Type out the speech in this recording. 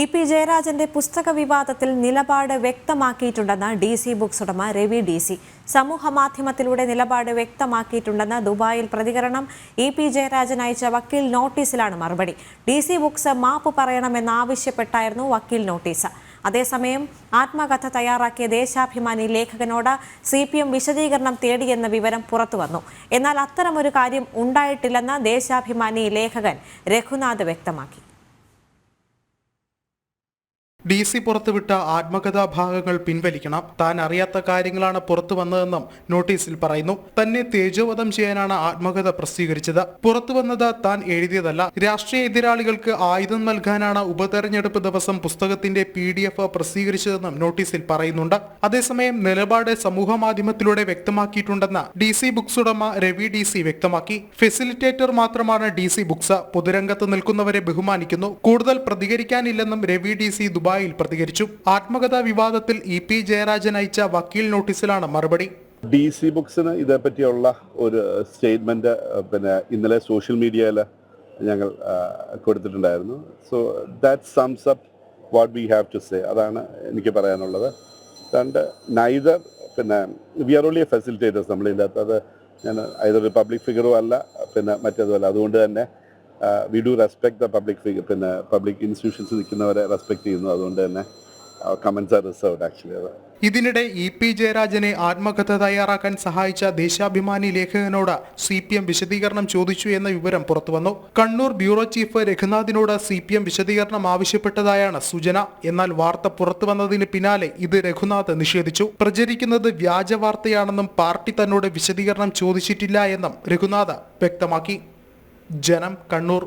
E P ജയരാജന്റെ പുസ്തക വിവാദത്തിൽ നിലപാട് വ്യക്തമാക്കിയിട്ടുണ്ടെന്ന് ഡി സി ബുക്സ് ഉടമ രവി ഡി സി. സമൂഹ മാധ്യമത്തിലൂടെ നിലപാട് വ്യക്തമാക്കിയിട്ടുണ്ടെന്ന് ദുബായിൽ പ്രതികരണം ഇ പി ജയരാജൻ അയച്ച വക്കീൽ നോട്ടീസിലാണ് മറുപടി. ഡി സി ബുക്സ് മാപ്പ് പറയണമെന്നാവശ്യപ്പെട്ടായിരുന്നു വക്കീൽ നോട്ടീസ്. അതേസമയം ആത്മകഥ തയ്യാറാക്കിയ ദേശാഭിമാനി ലേഖകനോട് സി പി എം വിശദീകരണം തേടിയെന്ന വിവരം പുറത്തുവന്നു എന്നാൽ അത്തരമൊരു കാര്യം ഉണ്ടായിട്ടില്ലെന്ന് ദേശാഭിമാനി ലേഖകൻ രഘുനാഥ് വ്യക്തമാക്കി. ഡി സി പുറത്തുവിട്ട ആത്മകഥാ ഭാഗങ്ങൾ പിൻവലിക്കണം. താൻ അറിയാത്ത കാര്യങ്ങളാണ് പുറത്തു വന്നതെന്നും നോട്ടീസിൽ പറയുന്നു. തന്നെ തേജോവധം ചെയ്യാനാണ് ആത്മകഥ പ്രസിദ്ധീകരിച്ചത്. പുറത്തു വന്നത് താൻ എഴുതിയതല്ല. രാഷ്ട്രീയ എതിരാളികൾക്ക് ആയുധം നൽകാനാണ് ഉപതെരഞ്ഞെടുപ്പ് ദിവസം പുസ്തകത്തിന്റെ പി ഡി എഫ് പ്രസിദ്ധീകരിച്ചതെന്നും നോട്ടീസിൽ പറയുന്നുണ്ട്. അതേസമയം നിലപാട് സമൂഹ മാധ്യമത്തിലൂടെ വ്യക്തമാക്കിയിട്ടുണ്ടെന്ന് ഡി സി ബുക്സ് ഉടമ രവി ഡി സി വ്യക്തമാക്കി. ഫെസിലിറ്റേറ്റർ മാത്രമാണ് ഡി സി ബുക്സ്. പൊതുരംഗത്ത് നിൽക്കുന്നവരെ ബഹുമാനിക്കുന്നു. കൂടുതൽ പ്രതികരിക്കാനില്ലെന്നും രവി ഡി സി ദുബായിൽ പ്രതികരിച്ചു. ആത്മകഥാ വിവാദത്തിൽ ഇ പി ജയരാജൻ അയച്ച വക്കീൽ നോട്ടീസിലാണ് മറുപടി. ഡി സി ബുക്സിന് ഇതേപ്പറ്റിയുള്ള ഒരു സ്റ്റേറ്റ്മെന്റ് പിന്നെ ഇന്നലെ സോഷ്യൽ മീഡിയയിൽ ഞങ്ങൾ കൊടുത്തിട്ടുണ്ടായിരുന്നു. So that sums up what we have to say അതാണ് എനിക്ക് പറയാനുള്ളത്. രണ്ട് നൈദർ പിന്നെ വി ആർ ഓൺലി ഫെസിലിറ്റേറ്റേഴ്സ് നമ്മളിതിന്റെ അത് ഞാൻ ഐദർ പബ്ലിക് ഫിഗറും അല്ല പിന്നെ മറ്റേതുമല്ല. അതുകൊണ്ട് തന്നെ we do respect the public figure പിന്നെ പബ്ലിക് ഇൻസ്റ്റിറ്റ്യൂഷൻസ് നിൽക്കുന്നവരെ റെസ്പെക്ട് ചെയ്യുന്നു. അതുകൊണ്ട് തന്നെ കമൻസ് ആർ റിസർവ്ഡ് ആക്ച്വലി അത് ഇതിനിടെ ഇ പി ജയരാജനെ ആത്മകഥ തയ്യാറാക്കാൻ സഹായിച്ച ദേശാഭിമാനി ലേഖകനോട് സി പി എം വിശദീകരണം ചോദിച്ചു എന്ന വിവരം പുറത്തുവന്നു. കണ്ണൂർ ബ്യൂറോ ചീഫ് രഘുനാഥിനോട് സി പി എം വിശദീകരണം ആവശ്യപ്പെട്ടതായാണ് സൂചന. എന്നാൽ വാർത്ത പുറത്തുവന്നതിന് പിന്നാലെ ഇത് രഘുനാഥ് നിഷേധിച്ചു. പ്രചരിക്കുന്നത് വ്യാജ വാർത്തയാണെന്നും പാർട്ടി തന്നോട് വിശദീകരണം ചോദിച്ചിട്ടില്ല എന്നും രഘുനാഥ് വ്യക്തമാക്കി. ജനം കണ്ണൂർ